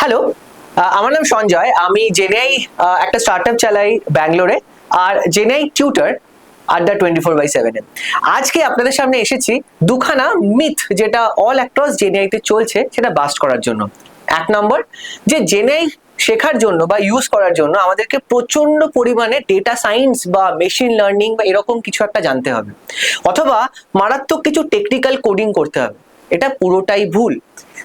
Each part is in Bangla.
হ্যালো আমার নাম সঞ্জয়। আমি জেনেআই একটা স্টার্টআপ চালাই ব্যাঙ্গালোরে, আর জেনেআই টিউটার আড্ডা টোয়েন্টি ফোর বাই সেভেনে আজকে আপনাদের সামনে এসেছি দুখানা মিথ যেটা অল অ্যাক্রস জেনেআইতে চলছে, সেটা বাস্ট করার জন্য। এক নম্বর যে জেনেআই শেখার জন্য বা ইউজ করার জন্য আমাদেরকে প্রচণ্ড পরিমাণে ডেটা সায়েন্স বা মেশিন লার্নিং বা এরকম কিছু একটা জানতে হবে। অথবা মারাত্মক কিছু টেকনিক্যাল কোডিং করতে হবে। এটা পুরোটাই ভুল।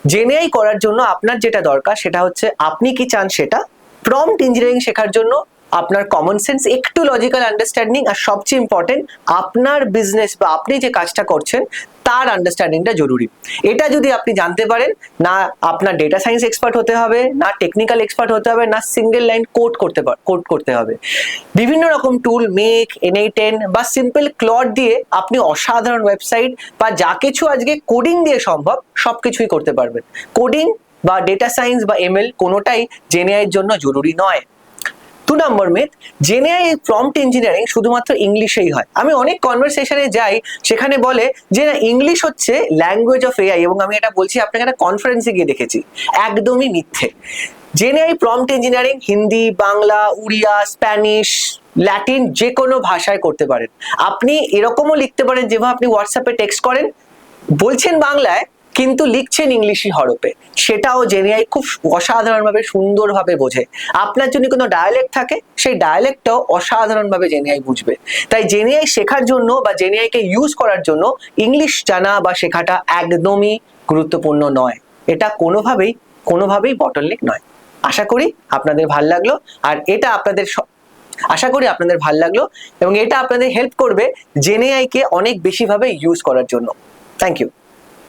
জেনেআই করার জন্য আপনার যেটা দরকার সেটা হচ্ছে আপনি কি চান সেটা প্রম্পট ইঞ্জিনিয়ারিং শেখার জন্য আপনার কমন সেন্স একটু লজিক্যাল আন্ডারস্ট্যান্ডিং আর সবচেয়ে ইম্পর্টেন্ট আপনার বিজনেস বা আপনি যে কাজটা করছেন তার আন্ডারস্ট্যান্ডিংটা জরুরি। এটা যদি আপনি জানতে পারেন, না আপনার ডেটা সায়েন্স এক্সপার্ট হতে হবে, না টেকনিক্যাল এক্সপার্ট হতে হবে, না সিঙ্গেল লাইন কোড করতে কোড করতে হবে। বিভিন্ন রকম টুল মেক এনআই টেন বা সিম্পল ক্লড দিয়ে আপনি অসাধারণ ওয়েবসাইট বা যা কিছু আজকে কোডিং দিয়ে সম্ভব সব কিছুই করতে পারবেন। কোডিং বা ডেটা সায়েন্স বা এমএল কোনোটাই জেনেআইয়ের জন্য জরুরি নয়। Number math GenAI prompt engineering শুধুমাত্র ইংলিশেই হয়। আমি অনেক কনভারসেশনে যাই, সেখানে বলে যে না ইংলিশ হচ্ছে ল্যাঙ্গুয়েজ অফ এআই এবং আমি এটা বলছি আপনাকে একটা কনফারেন্সে গিয়ে দেখেছি। একদমই মিথ্যে। GenAI prompt engineering Hindi, Bangla, Oriya, Spanish, Latin যে কোনো ভাষায় করতে পারেন। আপনি এরকমও লিখতে পারেন যেভাবে আপনি হোয়াটসঅ্যাপে টেক্সট করেন। বলছেন বাংলায় কিন্তু লিখছেন ইংলিশই হরপে সেটাও জেনেআই খুব অসাধারণভাবে সুন্দরভাবে বোঝে। আপনার যদি কোনো ডায়ালেক্ট থাকে, সেই ডায়ালেক্টটাও অসাধারণভাবে জেনেআই বুঝবে। তাই জেনেআই শেখার জন্য বা জেনেআইকে ইউজ করার জন্য ইংলিশ জানা বা শেখাটা একদমই গুরুত্বপূর্ণ নয়। এটা কোনোভাবেই কোনোভাবেই বটলনেক নয়। আশা করি আপনাদের ভালো লাগল। আর এটা আপনাদের আশা করি আপনাদের ভালো লাগল এবং এটা আপনাদের হেল্প করবে জেনেআইকে অনেক বেশিভাবে ইউজ করার জন্য। Thank you